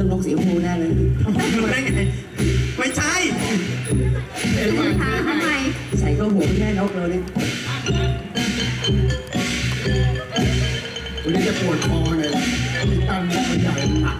รื่องนกสีชมพูแน่เลยได้ไงไม่ใช่ถามทำไมใส่ข้าหัวแค่นกเลยเนี่ยวันนี้จะปวดคอเลยติดตันมันใหญ่หนั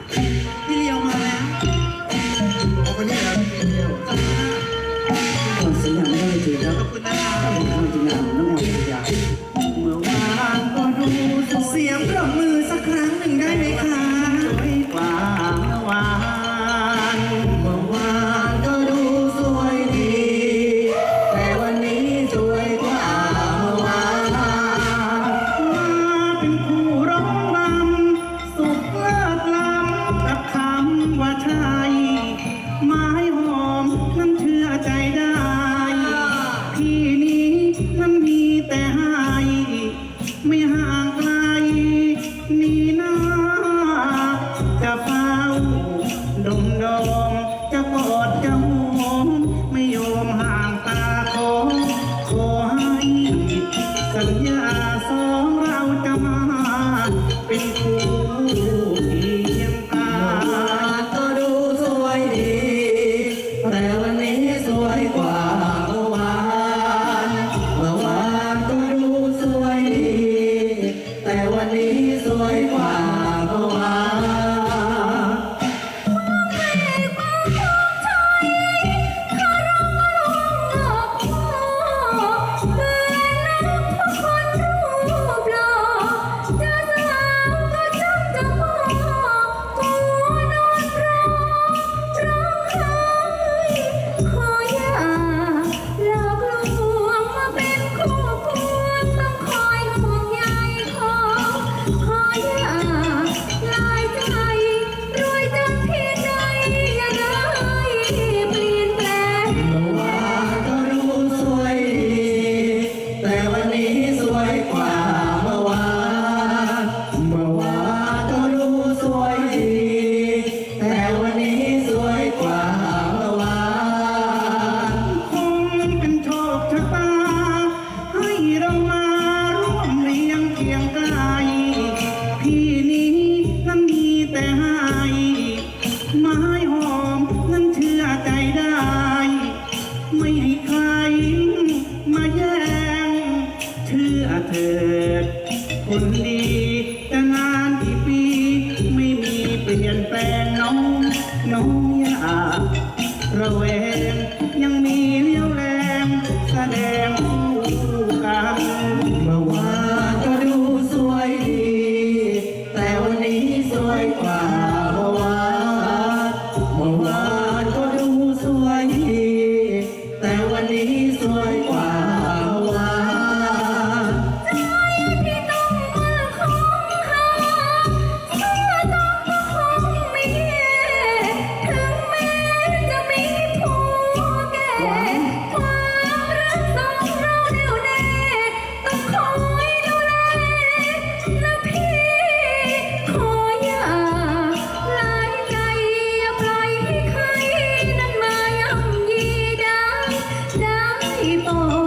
ม จะกอดจะหอมไม่ยอมห่างตาขอขอให้สัญญาสองเราจะมาเป็นคู่ คนดี จะนานกี่ปี ไม่มีเปลี่ยนแปลงน้อง น้องอย่าระเวงยังมีเลี้ยวแรงแสดงคู่กันเมื่อวานก็ดูสวยดี แต่วันนี้สวยกว่าเมื่อวานเมื่อวานก็ดูสวยดี แต่วันนี้สวยกว่า 哦